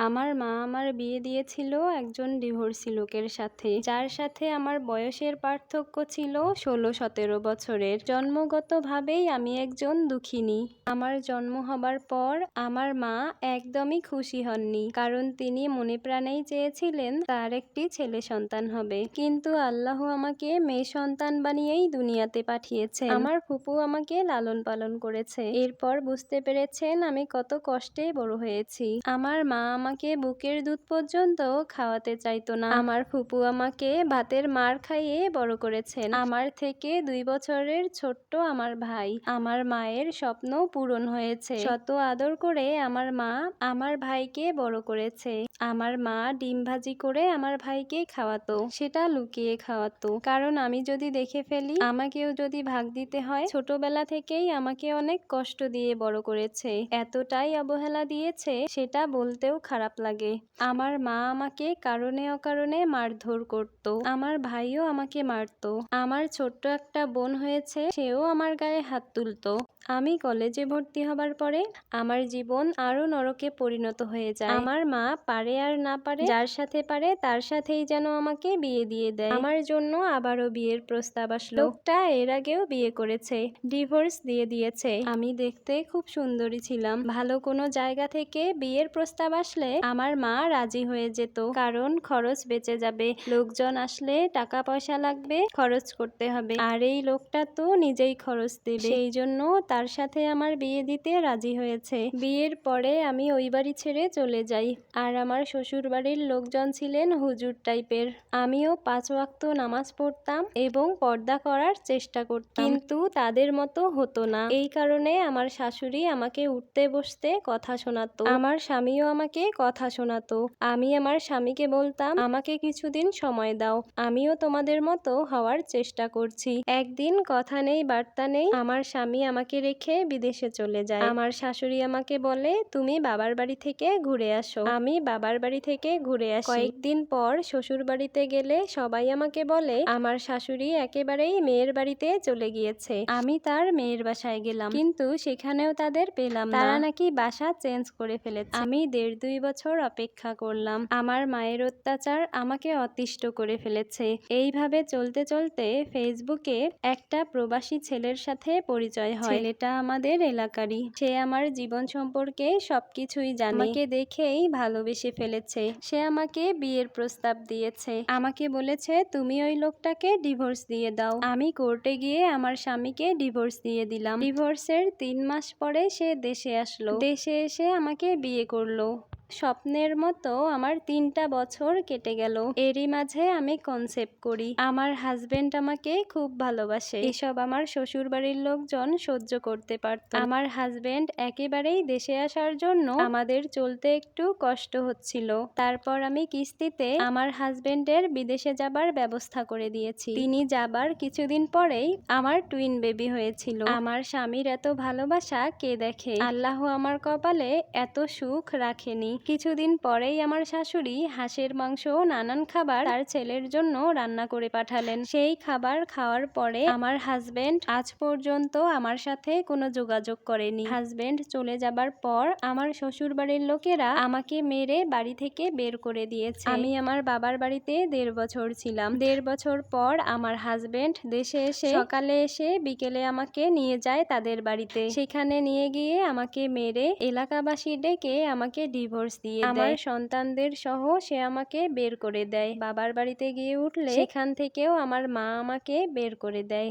আমার মা আমার বিয়ে দিয়েছিল একজন ডিভোর্সি লোকের সাথে। যার সাথে আমার বয়সের পার্থক্য ছিল ষোলো সতেরো বছরের। জন্মগতভাবেই আমি একজন দুঃখিনী। আমার জন্ম হবার পর আমার মা একদমই খুশি হননি। কারণ তিনি মনে প্রাণেই চেয়েছিলেন তার একটি ছেলে সন্তান হবে। কিন্তু আল্লাহ আমাকে মেয়ে সন্তান বানিয়েই দুনিয়াতে পাঠিয়েছে আমার ফুপু আমাকে লালন পালন করেছে। এরপর বুঝতে পেরেছেন আমি কত কষ্টে বড় হয়েছি। আমার মা আমাকে বুকের দুধ পর্যন্ত খাওয়াতে চাইতো না। আমার ফুপু আমাকে ভাতের মার খাইয়ে বড় করেছেন। আমার থেকে দুই বছরের ছোট্ট আমার ভাই। আমার মায়ের স্বপ্ন পূরণ হয়েছে। শত আদর করে আমার মা আমার ভাইকে বড় করেছে। আমার মা ডিম ভাজি করে আমার ভাইকে খাওয়াতো। সেটা লুকিয়ে খাওয়াতো। কারণ আমি যদি দেখে ফেলি, আমাকেও যদি ভাগ দিতে হয়, ছোটবেলা থেকেই আমাকে অনেক কষ্ট দিয়ে বড় করেছে। এতটাই অবহেলা দিয়েছে, সেটা বলতেও খারাপ লাগে। আমার মা আমাকে কারণে অকারণে মারধর করত। আমার ভাইও আমাকে মারতো। আমার ছোট্ট একটা বোন হয়েছে, সেও আমার গায়ে হাত তুলতো। আমি কলেজে ভর্তি হবার পরে আমার জীবন আরও নরকে পরিণত হয়ে যায়। আমার মা পারে আর না পারে, যার সাথে পারে তার সাথেই যেন আমাকে বিয়ে দিয়ে দেয়। আমার জন্য আবারও বিয়ের প্রস্তাব আসলো। লোকটা এর আগেও বিয়ে করেছে, ডিভোর্স দিয়ে দিয়েছে। আমি দেখতে খুব সুন্দরী ছিলাম। ভালো কোনো জায়গা থেকে বিয়ের প্রস্তাব আসলে আমার মা রাজি হয়ে যেত কারণ খরচ বেঁচে যাবে। লোকজন আসলে টাকা পয়সা লাগবে খরচ করতে হবে। আর এই লোকটা তো নিজেই খরচ দেবে। সেই জন্য তার সাথে আমার বিয়ে দিতে রাজি হয়েছে। বিয়ের পরে আমি ওই বাড়ি ছেড়ে চলে যাই। আর আমার শ্বশুর বাড়ির লোকজন ছিলেন হুজুর টাইপের। আমিও পাঁচ ওয়াক্ত নামাজ পড়তাম এবং পর্দা করার চেষ্টা করতাম। কিন্তু তাদের মতো হতো না। এই কারণে আমার শাশুড়ি আমাকে উঠতে বসতে কথা শোনাতো। আমার স্বামীও আমাকে কথা শোনাতো। আমি আমার স্বামীকে বলতাম, আমাকে কিছুদিন সময় দাও। আমিও তোমাদের মতো হওয়ার চেষ্টা করছি। একদিন কথা নেই, বার্তা নেই। আমার স্বামী আমাকে রেখে বিদেশে চলে যায়। আমার শাশুড়ি আমাকে বলে, তুমি বাবার বাড়ি থেকে ঘুরে আসো। আমি বাবার বাড়ি থেকে ঘুরে আসি। কয়েকদিন পর শ্বশুর বাড়িতে গেলে সবাই আমাকে বলে, আমার শাশুড়ি একেবারেই মেয়ের বাড়িতে চলে গিয়েছে। আমি তার মেয়ের বাসায় গেলাম। কিন্তু সেখানেও তাদের পেলাম তারা নাকি বাসা চেঞ্জ করে ফেলেছে। আমি দেড় দুই বছর অপেক্ষা করলাম। আমার মায়ের অত্যাচার আমাকে অতিষ্ঠ করে ফেলেছে। এইভাবে চলতে চলতে ফেসবুকে একটা প্রবাসী ছেলের সাথে পরিচয় হয়। ছেলেটা আমাদের এলাকারই। সে আমার জীবন সম্পর্কে সবকিছুই জানে। আমাকে দেখেই ভালোবেসে ফেলেছে। সে আমাকে বিয়ের প্রস্তাব দিয়েছে। আমাকে বলেছে, তুমি ওই লোকটাকে ডিভোর্স দিয়ে দাও। আমি কোর্টে গিয়ে আমার স্বামীকে ডিভোর্স দিয়ে দিলাম। ডিভোর্সের তিন মাস পরে সে দেশে আসলো। দেশে এসে আমাকে বিয়ে করল। স্বপ্নের মতো আমার তিনটা বছর কেটে গেল। এরই মাঝে আমি কনসেপ্ট করি। আমার হাজবেন্ড আমাকে খুব ভালোবাসে। এসব আমার শ্বশুর বাড়ির লোকজন সহ্য করতে পারত। আমার হাজবেন্ড একেবারেই দেশে আসার জন্য আমাদের চলতে একটু কষ্ট হচ্ছিল। তারপর আমি কিস্তিতে আমার হাজবেন্ডের বিদেশে যাবার ব্যবস্থা করে দিয়েছি। তিনি যাবার কিছুদিন পরেই আমার টুইন বেবি হয়েছিল। আমার স্বামীর এত ভালোবাসা কে দেখে? আল্লাহ আমার কপালে এত সুখ রাখেনি। কিছুদিন পরেই আমার শাশুড়ি হাঁসের মাংস নানান খাবার তার ছেলের জন্য রান্না করে পাঠালেন। সেই খাবার খাওয়ার পরে আমার হাজবেন্ড আজ পর্যন্ত আমার সাথে কোনো যোগাযোগ করেনি। হাজবেন্ড চলে যাবার পর আমার শ্বশুর বাড়ির লোকেরা আমাকে মেরে বাড়ি থেকে বের করে দিয়েছে। আমি আমার বাবার বাড়িতে দেড় বছর ছিলাম। দেড় বছর পর আমার হাজবেন্ড দেশে এসে সকালে এসে বিকেলে আমাকে নিয়ে যায় তাদের বাড়িতে। সেখানে নিয়ে গিয়ে আমাকে মেরে এলাকাবাসী ডেকে আমাকে ডিভোর্স দিয়ে আমার সন্তানদের সহ সে আমাকে বের করে দেয়। বাবার বাড়িতে গিয়ে উঠলে সেখান থেকেও আমার মা আমাকে বের করে দেয়।